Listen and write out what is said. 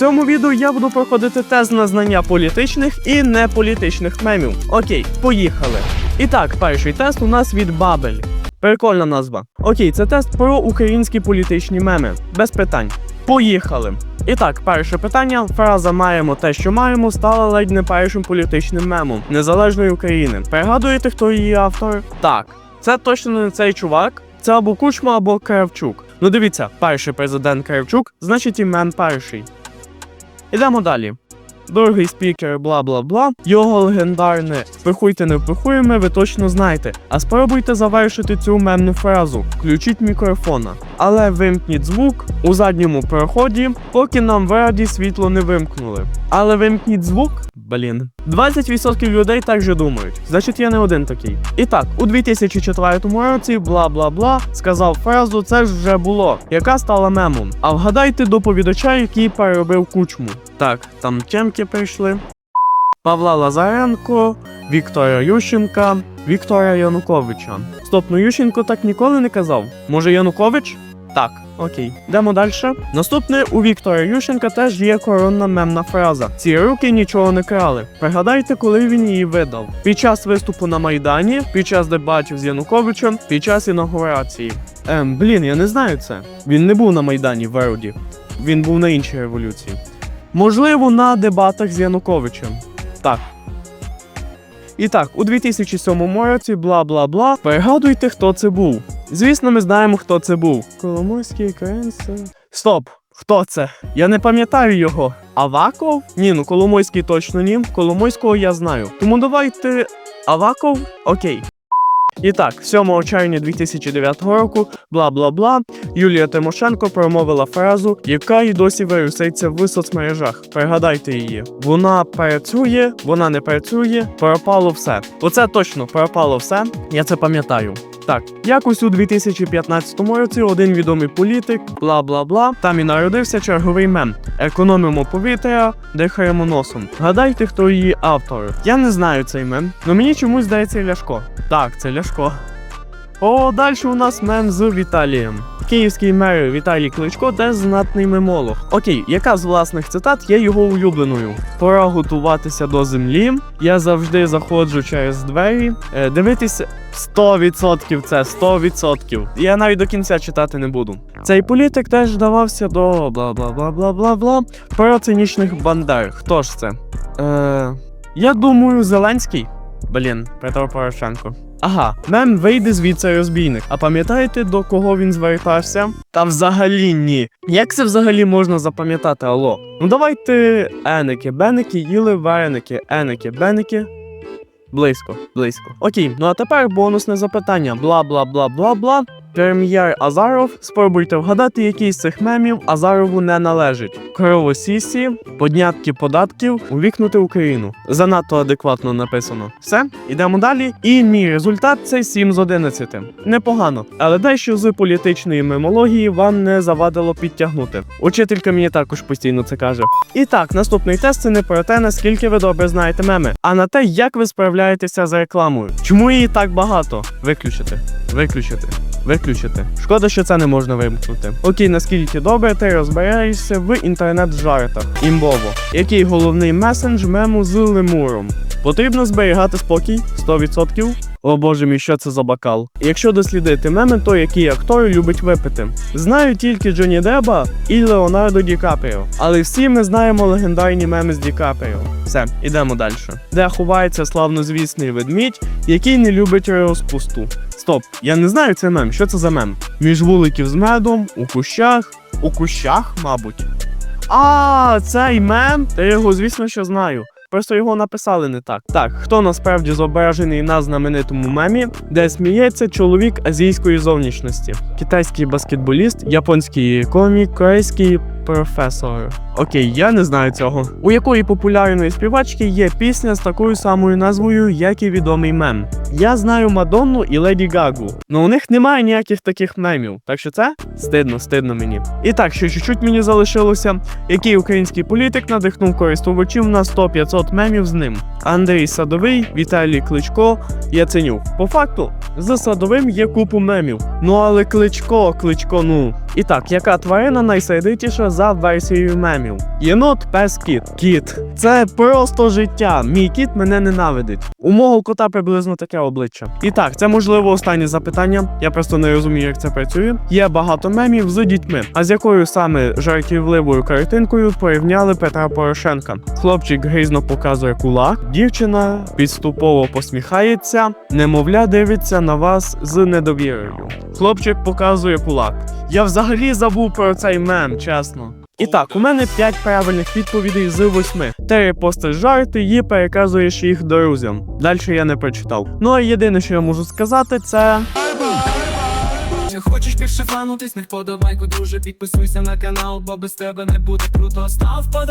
цьому відео я буду проходити тест на знання політичних і неполітичних мемів. Окей, поїхали. І так, перший тест у нас від Бабель. Прикольна назва. Окей, це тест про українські політичні меми. Без питань. Поїхали. І так, перше питання. Фраза маємо те, що маємо, стала ледь не першим політичним мемом незалежної України. Пригадуєте, хто її автор? Так, це точно не цей чувак. Це або Кучма, або Кравчук. Ну дивіться, перший президент Кравчук, значить і мем перший. Ідемо далі. Другий спікер, бла бла бла. Його легендарне впихуйте не впихуємо, ви точно знаєте. А спробуйте завершити цю мемну фразу. Включіть мікрофона. Але вимкніть звук у задньому проході, поки нам в раді світло не вимкнули. Але вимкніть звук. Блін. 20% людей так же думають. Значить, я не один такий. І так, у 2004 році бла бла бла сказав фразу Це ж вже було, яка стала мемом. А вгадайте доповідача, який переробив кучму. Так, там темки прийшли. Павла Лазаренко, Віктора Ющенка, Віктора Януковича. Стоп, ну Ющенко так ніколи не казав. Може Янукович? Так, окей. Йдемо далі. Наступне у Віктора Ющенка теж є коронна мемна фраза: ці руки нічого не крали. Пригадайте, коли він її видав. Під час виступу на Майдані, під час дебатів з Януковичем, під час інаугурації. Ем, блін, я не знаю це. Він не був на Майдані в Еруді. Він був на іншій революції. Можливо, на дебатах з Януковичем. Так. І так, у 2007 році бла бла бла. Пригадуйте, хто це був. Звісно, ми знаємо, хто це був. Коломойський Кенсе. Стоп! Хто це? Я не пам'ятаю його. Аваков? Ні, ну Коломойський точно ні. Коломойського я знаю. Тому давайте. Аваков? Окей. І так, 7 червня 2009 року, бла бла бла, Юлія Тимошенко промовила фразу, яка й досі вируситься в соцмережах. Пригадайте її. Вона працює, вона не працює, пропало все. Оце точно пропало все. Я це пам'ятаю. Так, якось у 2015 році один відомий політик, бла бла бла, там і народився черговий мем. Економимо повітря, дихаємо носом. Гадайте, хто її автор. Я не знаю цей мем, але мені чомусь здається Ляшко. Так, це Ляшко. О, далі у нас мем з Віталієм. Київський мер Віталій Кличко теж знатний мемолог. Окей, яка з власних цитат є його улюбленою? Пора готуватися до землі. Я завжди заходжу через двері. Е, дивитися 100% це 100%. Я навіть до кінця читати не буду. Цей політик теж вдавався до бла бла бла бла бла бла про цинічних бандер. Хто ж це? Е, я думаю, Зеленський. Блін, Петро Порошенко. Ага, мем вийде звідси розбійник. А пам'ятаєте, до кого він звертався? Та взагалі ні. Як це взагалі можна запам'ятати, алло? Ну давайте еники, беники, їли вареники, еники, беники. Близько, близько. Окей, ну а тепер бонусне запитання. Бла бла бла бла бла. Прем'єр Азаров, спробуйте вгадати, який з цих мемів Азарову не належить. Кровосісі, поднятки податків, увікнути Україну. Занадто адекватно написано. Все, ідемо далі. І мій результат це 7 з 11. Непогано, але дещо з політичної мемології вам не завадило підтягнути. Учителька мені також постійно це каже. І так, наступний тест це не про те, наскільки ви добре знаєте меми, а на те, як ви справляєтеся з рекламою. Чому її так багато? Виключити. Виключити. Виключити. Шкода, що це не можна вимкнути. Окей, наскільки добре ти розбираєшся в інтернет-жартах. Імбово. Який головний месендж мему з лемуром? Потрібно зберігати спокій 100%. О боже мій, що це за бокал? Якщо дослідити меми, то який актор любить випити? Знаю тільки Джоні Деба і Леонардо Ді Капріо. Але всі ми знаємо легендарні меми з Ді Капріо. Все, ідемо далі. Де ховається славнозвісний ведмідь, який не любить розпусту. Стоп, я не знаю цей мем. Що це за мем? Між вуликів з медом, у кущах. У кущах, мабуть. А, цей мем? Та я його, звісно, що знаю. Просто його написали не так. Так, хто насправді зображений на знаменитому мемі, де сміється чоловік азійської зовнішності, китайський баскетболіст, японський комік, корейський професор. Окей, я не знаю цього. У якої популярної співачки є пісня з такою самою назвою, як і відомий мем. Я знаю Мадонну і Леді Гагу. Ну у них немає ніяких таких мемів. Так що це стидно, стидно мені. І так, ще чуть-чуть мені залишилося. Який український політик надихнув користувачів на 100-500 мемів з ним? Андрій Садовий, Віталій Кличко, Яценюк. По факту, з Садовим є купу мемів. Ну але Кличко, Кличко, ну. І так, яка тварина найсердитіша за версією мемів. Єнот, пес, кіт. Кіт. Це просто життя. Мій кіт мене ненавидить. У мого кота приблизно таке обличчя. І так, це можливо останнє запитання. Я просто не розумію, як це працює. Є багато мемів з дітьми. А з якою саме жартівливою картинкою порівняли Петра Порошенка? Хлопчик грізно показує кулак, дівчина підступово посміхається, немовля дивиться на вас з недовірою. Хлопчик показує кулак. Я взагалі забув про цей мем, чесно. І так, у мене 5 правильних відповідей з 8. Ти репостиш жарти і переказуєш їх друзям. Далі я не прочитав. Ну а єдине, що я можу сказати, це. Хочеш більше не тисни вподобайку, друже, підписуйся на канал, бо без тебе не буде круто. Став вподобайку.